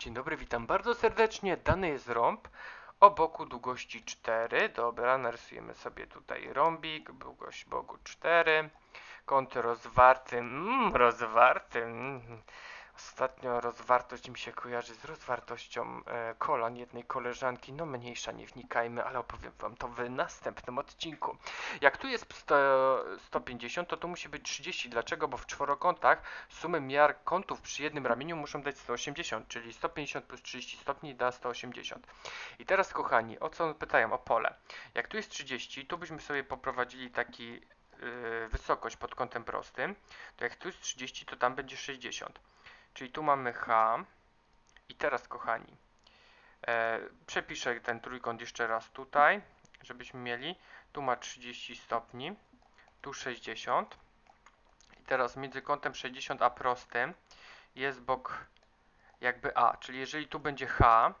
Dzień dobry, witam bardzo serdecznie. Dany jest rąb o boku długości 4. Dobra, narysujemy sobie tutaj rąbik, długość boku 4. Kąty rozwarty, mm, rozwarty. Mm. Ostatnio rozwartość mi się kojarzy z rozwartością e, kolan jednej koleżanki. No mniejsza, nie wnikajmy, ale opowiem wam to w następnym odcinku. Jak tu jest 100, 150, to tu musi być 30. Dlaczego? Bo w czworokątach sumy miar kątów przy jednym ramieniu muszą dać 180, czyli 150 plus 30 stopni da 180. I teraz kochani, o co pytają? O pole. Jak tu jest 30, tu byśmy sobie poprowadzili taki yy, wysokość pod kątem prostym, to jak tu jest 30, to tam będzie 60. Czyli tu mamy H. I teraz kochani, e, przepiszę ten trójkąt jeszcze raz tutaj, żebyśmy mieli. Tu ma 30 stopni, tu 60. I teraz między kątem 60 a prostym jest bok jakby A, czyli jeżeli tu będzie H,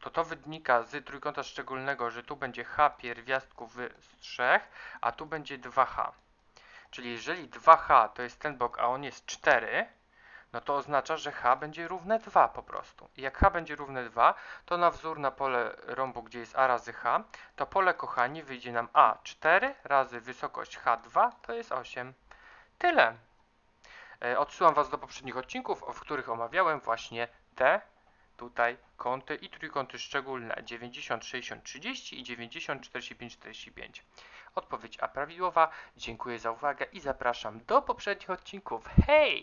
to to wynika z trójkąta szczególnego, że tu będzie H pierwiastków z 3, a tu będzie 2H. Czyli jeżeli 2H to jest ten bok, a on jest 4, no to oznacza, że H będzie równe 2 po prostu. I jak H będzie równe 2, to na wzór na pole rąbu, gdzie jest A razy H, to pole, kochani, wyjdzie nam A 4 razy wysokość H2 to jest 8. Tyle. E, Odsyłam Was do poprzednich odcinków, w których omawiałem właśnie te tutaj kąty i trójkąty szczególne 90, 60, 30 i 90, 45, 45. Odpowiedź A prawidłowa. Dziękuję za uwagę i zapraszam do poprzednich odcinków. Hej!